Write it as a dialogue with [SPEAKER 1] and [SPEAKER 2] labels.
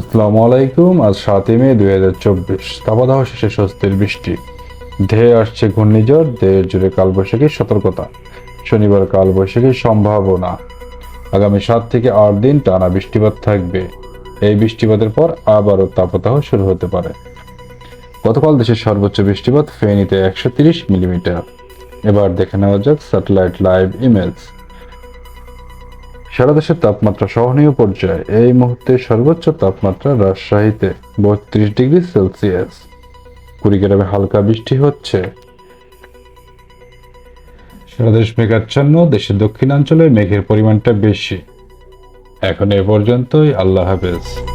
[SPEAKER 1] আসসালামু আলাইকুম, আজ সাতই মে দুই হাজার চব্বিশ। তাবাদাহ শেষে স্বস্তির বৃষ্টি। ধেয়ে আসছে ঘূর্ণিঝড় দেহের জুড়ে কালবৈশাখীর সতর্কতা। শনিবার কালবৈশাখীর সম্ভাবনা। আগামী সাত থেকে আট দিন টানা বৃষ্টিপাত থাকবে। এই বৃষ্টিপাতের পর আবারও তাপদাহ শুরু হতে পারে। গতকাল দেশের সর্বোচ্চ বৃষ্টিপাত ফেনীতে একশো তিরিশ মিলিমিটার। এবার দেখে নেওয়া যাক স্যাটেলাইট লাইভ ইমেজ সারা দেশের তাপমাত্রা সহনীয় পর্যায়ে এই মুহূর্তে সর্বোচ্চ তাপমাত্রা রাজশাহীতে বত্রিশ ডিগ্রি সেলসিয়াস। কুড়িগ্রামে হালকা বৃষ্টি হচ্ছে। সারা দেশ মেঘাচ্ছন্ন, দেশের দক্ষিণাঞ্চলে মেঘের পরিমাণটা বেশি। এখন এ পর্যন্তই, আল্লাহ হাফেজ।